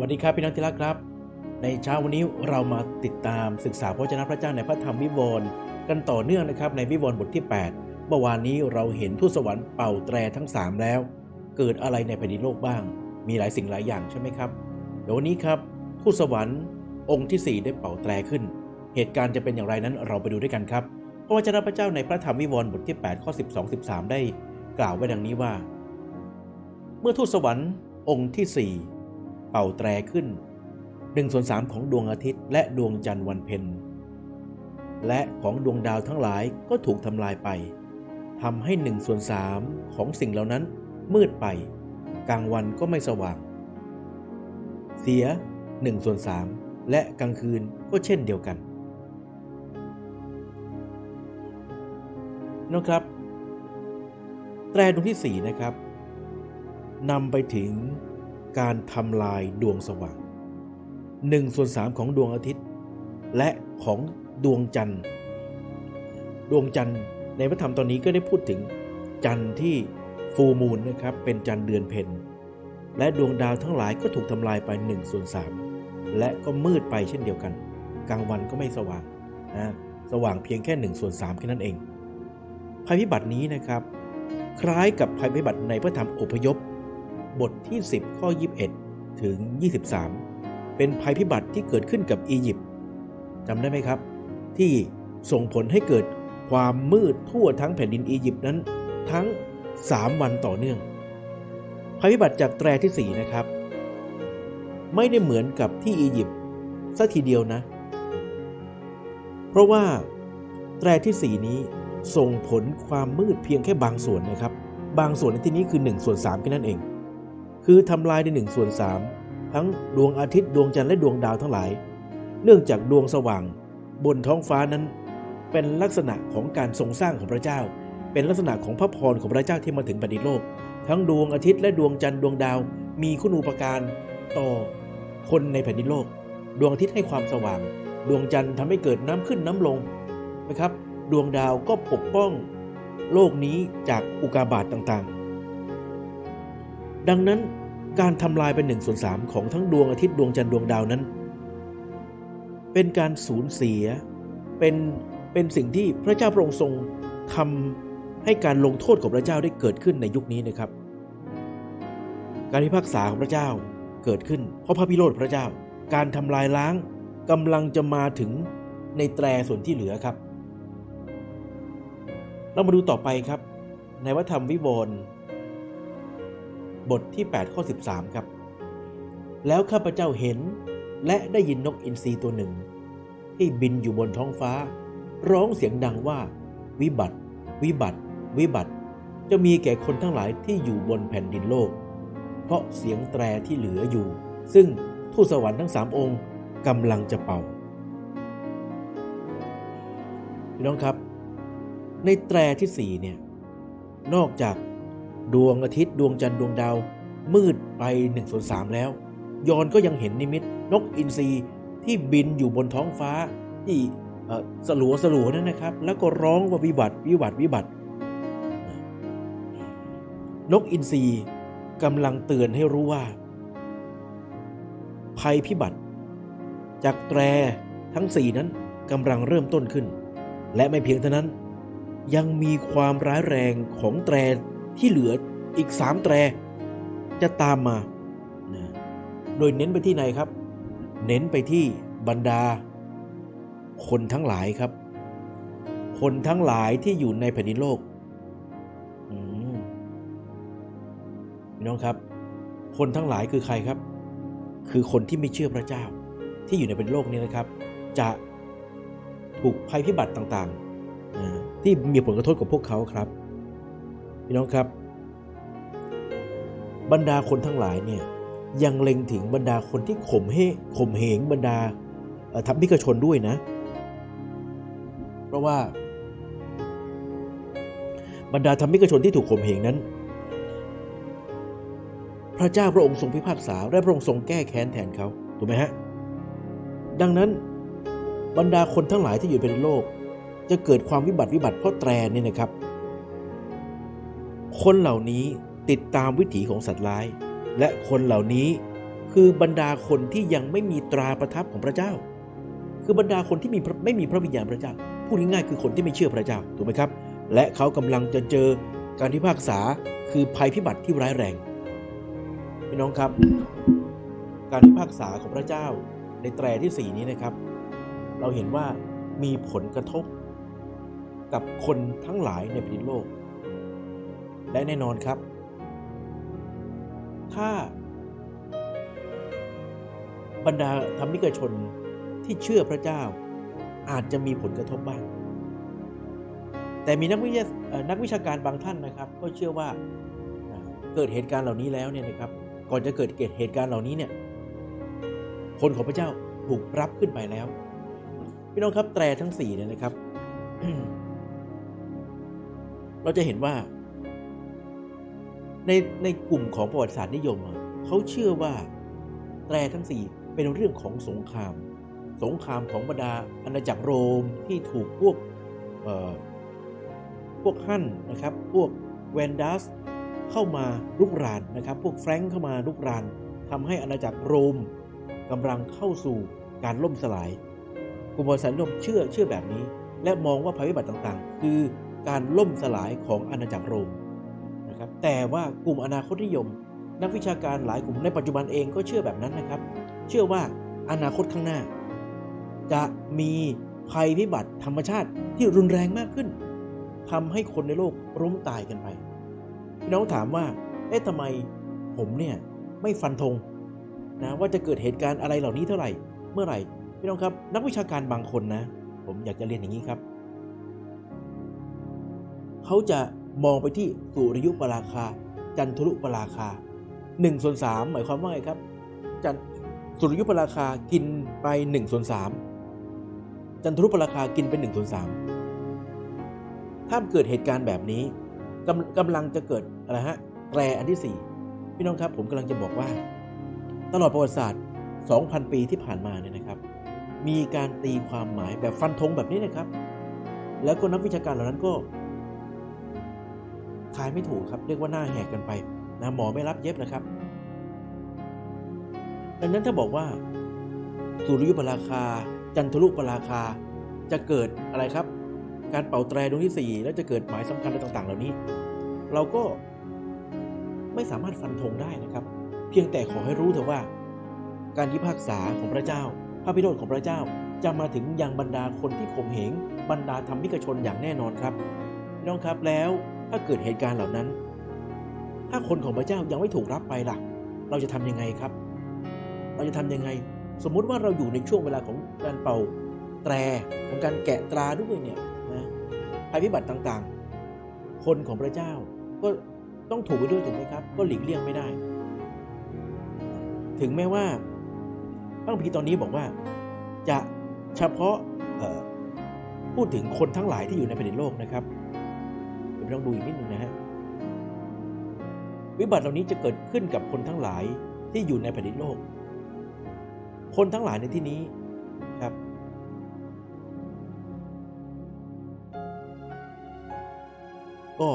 วัสดีครับพี่น้องที่รักครับ ในเช้าวันนี้เรามาติดตามศึกษาพระเจ้าพระเจ้าในพระธรรมวิวรณ์กันต่อเนื่องนะครับในวิวรณ์บทที่ 8 เมื่อวานนี้เราเห็นทูตสวรรค์เป่าแตรทั้ง 3 แล้ว เกิดอะไรในแผ่นดินโลกบ้าง มีหลายสิ่งหลายอย่างใช่ไหมครับ เดี๋ยววันนี้ครับทูตสวรรค์องค์ที่ 4 ได้เป่าแตรขึ้น เหตุการณ์จะเป็นอย่างไรนั้นเราไปดูด้วยกันครับพระวจนะพระเจ้าในพระธรรมวิวรณ์บทที่ 8 ข้อ 12 13 ได้กล่าวไว้ดังนี้ว่า เมื่อทูตสวรรค์องค์ที่4 เป่าแตรขึ้นหนึ่งส่วนสามของดวงอาทิตย์และดวงจันทร์วันเพ็ญและของดวงดาวทั้งหลายก็ถูกทำลายไปทำให้หนึ่งส่วนสามของสิ่งเหล่านั้นมืดไป กลางวันก็ไม่สว่าง เสียหนึ่งส่วนสามและกลางคืนก็เช่นเดียวกันนะครับ แตรดวงที่สี่นะครับนำไปถึง การทำลายดวงสว่างหนึ่งส่วนสามของดวงอาทิตย์ และของดวงจันทร์ ดวงจันทร์ในพระธรรมตอนนี้ก็ได้พูดถึงจันทร์ที่ฟูมูลนะครับเป็นจันทร์เดือนเพ็ญและดวงดาวทั้งหลายก็ถูกทำลายไป1ส่วน3และก็มืดไปเช่นเดียวกัน กลางวันก็ไม่สว่างนะสว่างเพียงแค่1ส่วน3แค่นั้นเอง ภัยพิบัตินี้นะครับ คล้ายกับภัยพิบัติในพระธรรมอพยพ บทที่ 10 ข้อ 21 ถึง 23 เป็นภัยพิบัติที่เกิดขึ้นกับอียิปต์จำได้ไหมครับ ที่ส่งผลให้เกิดความมืดทั่วทั้งแผ่นดินอียิปต์นั้น ทั้ง 3 วันต่อเนื่อง ภัยพิบัติจากแตรที่ 4 นะครับ ไม่ได้เหมือนกับที่อียิปต์สัทีเดียวนะ เพราะว่าแตรที่ 4 นี้ส่งผลความมืดเพียงแค่บางส่วนนะครับ บางส่วนในที่นี้คือ1ส่วน3แค่นั้นเอง คือทำลายใน1ส่วน3ทั้งดวงอาทิตย์ดวงจันทร์และดวงดาวทั้งหลาย เนื่องจากดวงสว่าง บนท้องฟ้านั้น เป็นลักษณะของการทรงสร้างของพระเจ้า เป็นลักษณะของพระพรของพระเจ้าที่มาถึงแผ่นดินโลก ทั้งดวงอาทิตย์และดวงจันทร์ดวงดาว มีคุณูปการต่อคนในแผ่นดินโลก ดวงอาทิตย์ให้ความสว่าง ดวงจันทร์ทำให้เกิดน้ำขึ้นน้ำลงนะครับ ดวงดาวก็ปกป้องโลกนี้จากอุกาบาตต่างๆ ดังนั้น การทำลายเป็นหนึ่งส่วนสามของทั้งดวงอาทิตย์ดวงจันทร์ดวงดาวนั้น เป็นการสูญเสีย เป็นเป็นสิ่งที่พระเจ้าพระองค์ทรงทำให้การลงโทษของพระเจ้าได้เกิดขึ้นในยุคนี้นะครับ การพิพากษาของพระเจ้าเกิดขึ้น เพราะพระพิโรธพระเจ้า การทำลายล้างกำลังจะมาถึงในแตรส่วนที่เหลือครับ เรามาดูต่อไปครับ ในวัฒธรรมวิวรณ์ บทที่ 8 ข้อ 13 ครับ แล้วข้าพเจ้าเห็นและได้ยินนกอินทรีตัวหนึ่ง ที่บินอยู่บนท้องฟ้า ร้องเสียงดังว่า วิบัติ วิบัติ วิบัติ จะมีแก่คนทั้งหลายที่อยู่บนแผ่นดินโลก เพราะเสียงแตรที่เหลืออยู่ ซึ่งทูตสวรรค์ทั้งสามองค์กำลังจะเป่าพี่น้องครับ ในแตรที่สี่เนี่ยนอกจาก ดวงอาทิตย์ดวงจันทร์ดวงดาว มืดไป1ส่วน3แล้ว ยอนก็ยังเห็นนิมิต นกอินทรีที่บินอยู่บนท้องฟ้าที่สลัวสลัวนั่นนะครับ แล้วก็ร้องว่าวิบัติวิบัติวิบัติ นกอินทรีกำลังเตือนให้รู้ว่า ภัยพิบัติ จากแตรทั้งสี่นั้นกำลังเริ่มต้นขึ้น และไม่เพียงเท่านั้น ยังมีความร้ายแรงของแตร ที่เหลืออีกสามแตร จะตามมานะโดยเน้นไปที่ไหนครับ เน้นไปที่บรรดา คนทั้งหลายครับ คนทั้งหลายที่อยู่ในแผ่นดินโลกพี่น้องครับ คนทั้งหลายคือใครครับ คือคนที่ไม่เชื่อพระเจ้า ที่อยู่ในเป็นโลกนี้นะครับ จะถูกภัยพิบัติต่างๆ ที่มีผลกระทบกับพวกเขาครับ พี่น้องครับ บรรดาคนทั้งหลายเนี่ยยังเล็งถึงบรรดาคนที่ข่มเหข่มเหงบรรดาเอ่อธรรมิกชนด้วยนะ เพราะว่า บรรดาธรรมิกชนที่ถูกข่มเหงนั้น พระเจ้าพระองค์ทรงพิพากษาและพระองค์ทรงแก้แค้นแทนเขาถูกไหมฮะดังนั้นบรรดาคนทั้งหลายที่อยู่ในโลก จะเกิดความวิบัติวิบัติเพราะแตรนี่นะครับ คนเหล่านี้ติดตามวิถีของสัตว์ร้าย และคนเหล่านี้คือบรรดาคนที่ยังไม่มีตราประทับของพระเจ้า คือบรรดาคนที่มีไม่มีพระวิญญาณพระเจ้าพูดง่ายๆคือคนที่ไม่เชื่อพระเจ้าถูกไหมครับ และเขากำลังจะเจอการพิพากษาคือภัยพิบัติที่ร้ายแรงพี่น้องครับ การพิพากษาของพระเจ้าในแตรที่สี่นี้นะครับ เราเห็นว่ามีผลกระทบกับคนทั้งหลายในแผ่นดินโลก และแน่นอนครับ ถ้า บรรดาธรรมิกชนที่เชื่อพระเจ้า อาจจะมีผลกระทบบ้าง แต่มีนักวิทยานักวิชาการบางท่านนะครับ ก็เชื่อว่าเกิดเหตุการณ์เหล่านี้แล้วเนี่ยนะครับ ก่อนจะเกิดเหตุการณ์เหล่านี้เนี่ย คนของพระเจ้าถูกรับขึ้นไปแล้ว พี่น้องครับแตรทั้งสี่เนี่ยนะครับ เราจะเห็นว่า ในในกลุ่มของประวัติศาสตร์นิยมเขาเชื่อว่าแตรทั้งสี่เป็นเรื่องของสงคราม สงครามของบรรดาอาณาจักรโรมที่ถูกพวกพวกฮั่นนะครับ พวกแวนดัสเข้ามาลุกรานนะครับ พวกแฟรงค์เข้ามาลุกรานทำให้อาณาจักรโรมกำลังเข้าสู่การล่มสลาย กลุ่มประวัติศาสตร์นิยมเชื่อเชื่อแบบนี้ และมองว่าภัยพิบัติต่างๆ คือการล่มสลายของอาณาจักรโรม นะครับแต่ว่ากลุ่มอนาคตนิยม นักวิชาการหลายกลุ่มในปัจจุบันเองก็เชื่อแบบนั้นนะครับ เชื่อว่าอนาคตข้างหน้า จะมีภัยพิบัติธรรมชาติที่รุนแรงมากขึ้นทำให้คนในโลกล้มตายกันไปพี่น้องถามว่าเอ๊ะทำไมผมเนี่ยไม่ฟันธงนะว่าจะเกิดเหตุการณ์อะไรเหล่านี้เท่าไหร่ เมื่อไหร่พี่น้องครับ นักวิชาการบางคนนะ ผมอยากจะเรียนอย่างนี้ครับ เขาจะ มองไปที่สุริยุปราคา จันทรุปราคา1ส่วน3หมายความว่าไงครับจันสุริยุปราคากินไป1ส่วน3จันทรุปราคากินไป1ส่วน3ถ้าเกิดเหตุการณ์แบบนี้กำกำลังจะเกิดอะไรฮะแตรอันที่ 4 พี่น้องครับผมกำลังจะบอกว่า ตลอดประวัติศาสตร์ 2,000 ปีที่ผ่านมาเนี่ยนะครับ มีการตีความหมายแบบฟันธงแบบนี้นะครับ แล้วก็นักวิชาการเหล่านั้นก็ ทายไม่ถูกครับเรียกว่าหน้าแหกกันไปนะหมอไม่รับเย็บนะครับ ดังนั้นถ้าบอกว่าสุริยุปราคา จันทรุปราคา จะเกิดอะไรครับ การเป่าแตรดวงที่ 4 แล้วจะเกิดหมายสำคัญอะไรต่าง ๆ เหล่านี้ เราก็ไม่สามารถฟันธงได้นะครับ เพียงแต่ขอให้รู้เถอะว่า การพิพากษาของพระเจ้า พระพิโรธของพระเจ้าจะมาถึงยังบรรดาคนที่ข่มเหงบรรดาธรรมิกชนอย่างแน่นอนครับน้องครับแล้ว ถ้าเกิดเหตุการณ์เหล่านั้น ถ้าคนของพระเจ้ายังไม่ถูกรับไปล่ะ เราจะทำยังไงครับ เราจะทำยังไง สมมุติว่าเราอยู่ในช่วงเวลาของการเป่าแตรของการแกะตราด้วยเนี่ยนะภัยพิบัติต่างๆ คนของพระเจ้าก็ต้องถูกไปด้วยถูกไหมครับ ก็หลีกเลี่ยงไม่ได้ ถึงแม้ว่าพระคัมภีร์ตอนนี้บอกว่าจะเฉพาะพูดถึงคนทั้งหลายที่อยู่ในแผ่นดินโลกนะครับ เดี๋ยวเราดูอีกนิดหนึ่งนะฮะวิบัติเหล่านี้จะเกิดขึ้นกับคนทั้งหลายที่อยู่ในแผ่นดินโลก คนทั้งหลายในที่นี้ครับ ก็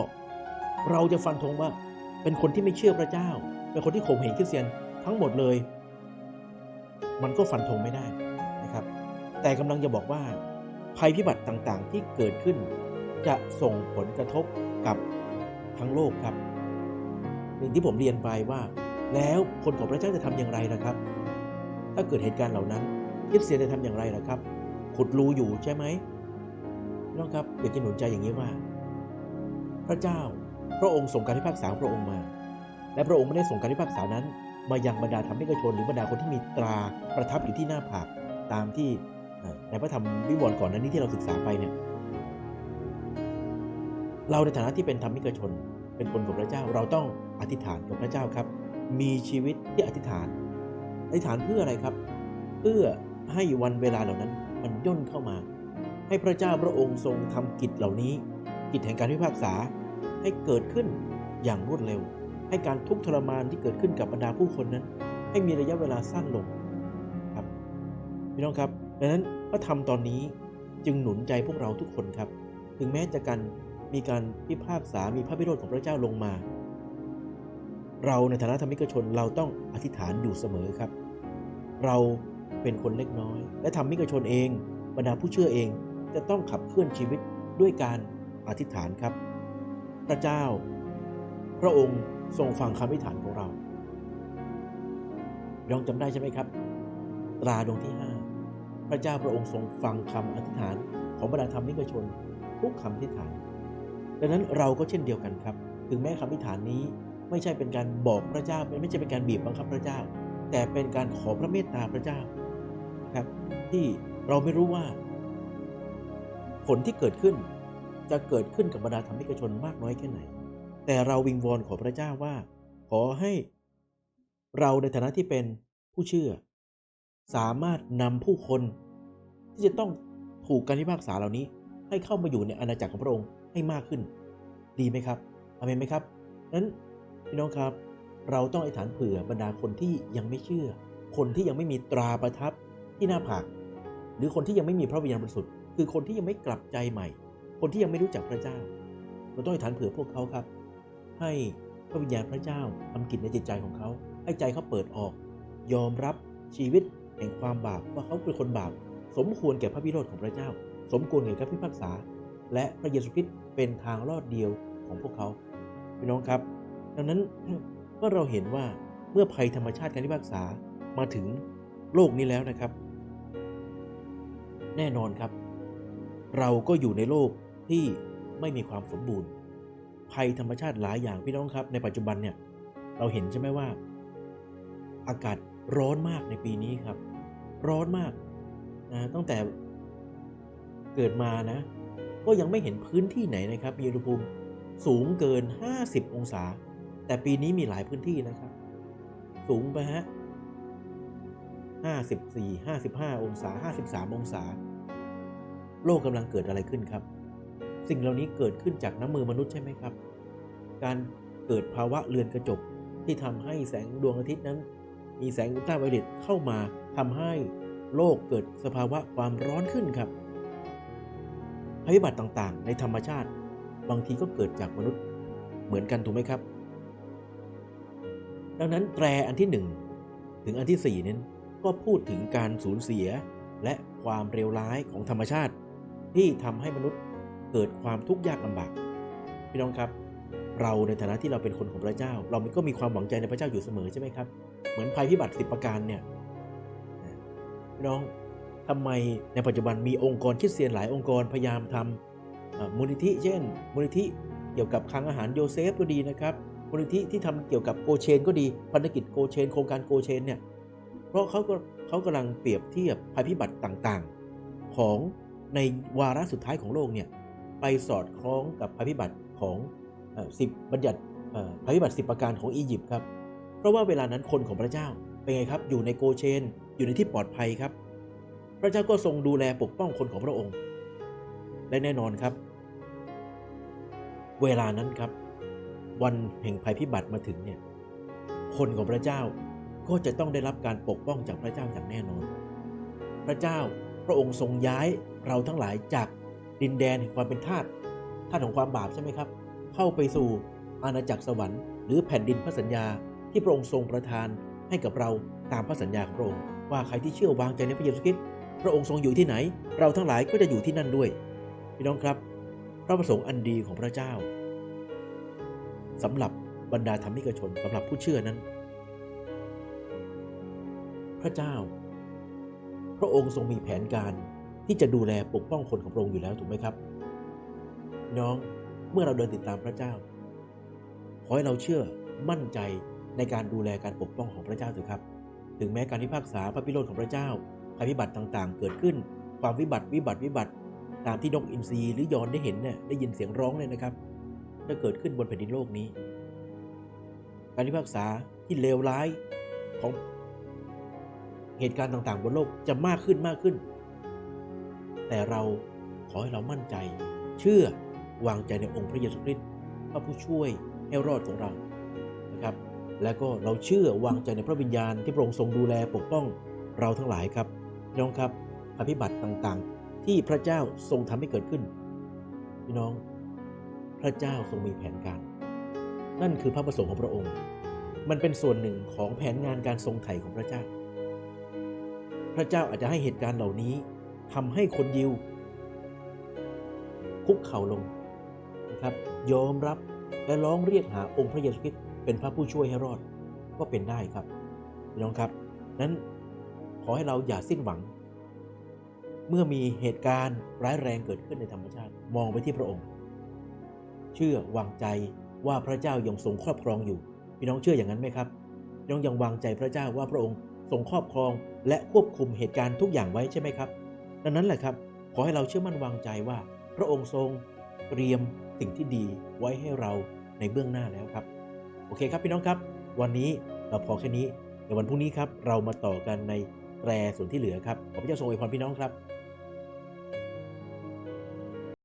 เราจะฟันธงว่าเป็นคนที่ไม่เชื่อพระเจ้า เป็นคนที่ข่มเหงคริสเตียนทั้งหมดเลย มันก็ฟันธงไม่ได้นะครับ แต่กำลังจะบอกว่าภัยพิบัติต่างๆ ที่เกิดขึ้น จะส่งผลกระทบกับทั้งโลกครับอย่างที่ผมเรียนไปว่า แล้วคนของพระเจ้าจะทำอย่างไรล่ะครับ ถ้าเกิดเหตุการณ์เหล่านั้นคริสเตียนจะทำอย่างไรล่ะครับ ขุดรูอยู่ใช่ไหมน้องครับอยากจะหนุนใจอย่างนี้ว่า พระเจ้าพระองค์ส่งการพิพากษาพระองค์มา และพระองค์ไม่ได้ส่งการพิพากษานั้นมายังบรรดาธรรมิกชนหรือบรรดาคนที่มีตราประทับอยู่ที่หน้าผากตามที่ในพระธรรมวิวรณ์ก่อนนั้นนี้ที่เราศึกษาไปเนี่ย เราในฐานะที่เป็นธรรมิกชน เป็นคนของพระเจ้า เราต้องอธิษฐานกับพระเจ้าครับ มีชีวิตที่อธิษฐาน อธิษฐานเพื่ออะไรครับ เพื่อให้วันเวลาเหล่านั้นมันย่นเข้ามา ให้พระเจ้าพระองค์ทรงทำกิจเหล่านี้ กิจแห่งการพิพากษาให้เกิดขึ้นอย่างรวดเร็ว ให้การทุกข์ทรมานที่เกิดขึ้นกับบรรดาผู้คนนั้น ให้มีระยะเวลาสั้นลงครับพี่น้องครับดังนั้นพระธรรมตอนนี้จึงหนุนใจพวกเราทุกคนครับ ถึงแม้จะกัน มีการพิพากษา มีพระพิโรธของพระเจ้าลงมา เราในฐานะธรรมิกชนเราต้องอธิษฐานอยู่เสมอครับ เราเป็นคนเล็กน้อย และธรรมิกชนเอง บรรดาผู้เชื่อเองจะต้องขับเคลื่อนชีวิตด้วยการอธิษฐานครับ พระเจ้า พระองค์ทรงฟังคำอธิษฐานของเรายองจำได้ใช่ไหมครับ ตราดวงที่ 5 พระเจ้าพระองค์ทรงฟังคำอธิษฐานของบรรดาธรรมิกชนทุกคำอธิษฐาน ดังนั้นเราก็เช่นเดียวกันครับ ถึงแม้คำอธิษฐานนี้ไม่ใช่เป็นการบอกพระเจ้าไม่ใช่เป็นการบีบบังคับพระเจ้า แต่เป็นการขอพระเมตตาพระเจ้าครับที่เราไม่รู้ว่า ผลที่เกิดขึ้นจะเกิดขึ้นกับบรรดาธรรมิกชนมากน้อยแค่ไหน แต่เราวิงวอนขอพระเจ้าว่า ขอให้เราในฐานะที่เป็นผู้เชื่อ สามารถนำผู้คนที่จะต้องถูกการพิพากษาเหล่านี้ ให้เข้ามาอยู่ในอาณาจักรของพระองค์ ให้มากขึ้น ดีไหมครับอเมนไหมครับนั้นพี่น้องครับ เราต้องอธิษฐานเผื่อบรรดาคนที่ยังไม่เชื่อ คนที่ยังไม่มีตราประทับที่หน้าผากหรือคนที่ยังไม่มีพระวิญญาณบริสุทธิ์คือคนที่ยังไม่กลับใจใหม่ คนที่ยังไม่รู้จักพระเจ้า เราต้องอธิษฐานเผื่อพวกเขาครับ ให้พระวิญญาณพระเจ้าทำกิจในจิตใจของเขาให้ใจเขาเปิดออก ยอมรับชีวิตแห่งความบาปว่าเขาเป็นคนบาป สมควรแก่พระพิโรธของพระเจ้า สมควรแก่การพิพากษา และพระเยซูคริสต์เป็นทางรอดเดียวของพวกเขาพี่น้องครับ ดังนั้นก็เราเห็นว่าเมื่อภัยธรรมชาติการพิพากษามาถึงโลกนี้แล้วนะครับ แน่นอนครับ เราก็อยู่ในโลกที่ไม่มีความสมบูรณ์ ภัยธรรมชาติหลายอย่างพี่น้องครับ ในปัจจุบันเนี่ยเราเห็นใช่ไหมว่า อากาศร้อนมากในปีนี้ครับ ร้อนมากนะตั้งแต่เกิดมานะ ก็ยังไม่เห็นพื้นที่ไหนนะครับมีอุณหภูมิสูงเกิน 50 องศา แต่ปีนี้มีหลายพื้นที่นะครับ สูงไปฮะ 54 55 องศา 53 องศา โลกกำลังเกิดอะไรขึ้นครับ สิ่งเหล่านี้เกิดขึ้นจากน้ำมือมนุษย์ใช่ไหมครับ การเกิดภาวะเรือนกระจกที่ทำให้แสงดวงอาทิตย์นั้น มีแสงอุลตราไวโอเลตเข้ามาทำให้โลกเกิดสภาวะความร้อนขึ้นครับ ภัยพิบัติต่างๆ ในธรรมชาติ บางทีก็เกิดจากมนุษย์เหมือนกันถูกไหมครับ ดังนั้นแตรอันที่ 1 ถึงอันที่ 4 นั้นก็พูดถึงการสูญเสียและความเลวร้ายของธรรมชาติ ที่ทำให้มนุษย์เกิดความทุกข์ยากลำบาก พี่น้องครับ เราในฐานะที่เราเป็นคนของพระเจ้า เราก็มีความหวังใจในพระเจ้าอยู่เสมอใช่ไหมครับ เหมือนภัยพิบัติสิบประการเนี่ยพี่น้อง ทำไมในปัจจุบันมีองค์กรคริดเตียนหลายองค์กรพยายามทำมูลนิธิเช่นมูลนิธิเกี่ยวกับคลังอาหารโยเซฟก็ดีนะครับมูลนิธิที่ทำเกี่ยวกับโกเชน ก็ดีพันธกิจโกเชน โครงการโกเชนเนี่ยเพราะเขาก็เขากำลังเปรียบเทียบภัยพิบัติต่างๆ ของในวาระสุดท้ายของโลกเนี่ยไปสอดคล้องกับภัยพิบัติของสิบบัญญัติภัยพิบัติสิบประการของอียิปต์ครับเพราะว่าเวลานั้นคนของพระเจ้าเป็นไงครับอยู่ในโกเชน อยู่ในที่ปลอดภัยครับ ระเจ้าก็ทรงดูแลปกป้องคนของพระองค์ และแน่นอนครับ เวลานั้นครับ วันแห่งภัยพิบัติมาถึงเนี่ยคนของพระเจ้าก็จะต้องได้รับการปกป้องจากพระเจ้าอย่างแน่นอน พระเจ้าพระองค์ทรงย้ายเราทั้งหลายจากดินแดนแห่งความเป็นทาสทาสของความบาปใช่ไหมครับ เข้าไปสู่อาณาจักรสวรรค์หรือแผ่นดินพระสัญญาที่พระองค์ทรงประทานให้กับเราตามพระสัญญาของพระองค์ว่าใครที่เชื่อวางใจในพระเยซูคริสต์ พระองค์ทรงอยู่ที่ไหน เราทั้งหลายก็จะอยู่ที่นั่นด้วย พี่น้องครับ พระประสงค์อันดีของพระเจ้าสำหรับบรรดาธรรมิกชนสำหรับผู้เชื่อนั้น พระเจ้า พระองค์ทรงมีแผนการที่จะดูแลปกป้องคนของพระองค์อยู่แล้วถูกไหมครับ น้องเมื่อเราเดินติดตามพระเจ้า ขอให้เราเชื่อมั่นใจในการดูแลการปกป้องของพระเจ้าเถอะครับ ถึงแม้การพิพากษาพระพิโรธของพระเจ้า ภัยพิบัติต่างๆ เกิดขึ้น ความวิบัติวิบัติวิบัติ ตามที่นกอินทรีหรือยอนได้เห็นเนี่ยได้ยินเสียงร้องเลยนะครับจะเกิดขึ้นบนแผ่นดินโลกนี้ การพิพากษาที่เลวร้ายของเหตุการณ์ต่างๆ บนโลกจะมากขึ้นมากขึ้น แต่เราขอให้เรามั่นใจ เชื่อวางใจในองค์พระเยซูคริสต์พระผู้ช่วยให้รอดของเรานะครับและก็เราเชื่อวางใจในพระวิญญาณที่พระองค์ทรงดูแลปกป้องเราทั้งหลายครับ พี่น้องครับพิบัติต่างๆ ที่พระเจ้าทรงทำให้เกิดขึ้น พี่น้อง พระเจ้าทรงมีแผนการ นั่นคือพระประสงค์ของพระองค์ มันเป็นส่วนหนึ่งของแผนงานการทรงไถ่ของพระเจ้า พระเจ้าอาจจะให้เหตุการณ์เหล่านี้ทำให้คนยิว คุกเข่าลงนะครับยอมรับและร้องเรียกหาองค์พระเยซูคริสต์เป็นพระผู้ช่วยให้รอดก็เป็นได้ครับพี่น้องครับนั้น ขอให้เราอย่าสิ้นหวัง เมื่อมีเหตุการณ์ร้ายแรงเกิดขึ้นในธรรมชาติ มองไปที่พระองค์ เชื่อวางใจว่าพระเจ้ายังทรงครอบครองอยู่ พี่น้องเชื่ออย่างนั้นไหมครับพี่น้องยังวางใจพระเจ้าว่าพระองค์ทรงครอบครองและควบคุมเหตุการณ์ทุกอย่างไว้ใช่ไหมครับ ดังนั้นแหละครับขอให้เราเชื่อมั่นวางใจว่า พระองค์ทรงเตรียมสิ่งที่ดีไว้ให้เราในเบื้องหน้าแล้วครับ โอเคครับพี่น้องครับ วันนี้เราพอแค่นี้ในวันพรุ่งนี้ครับเรามาต่อกันใน แปรส่วนที่เหลือครับขอพระเจ้าทรงอวยพรพี่น้องครับ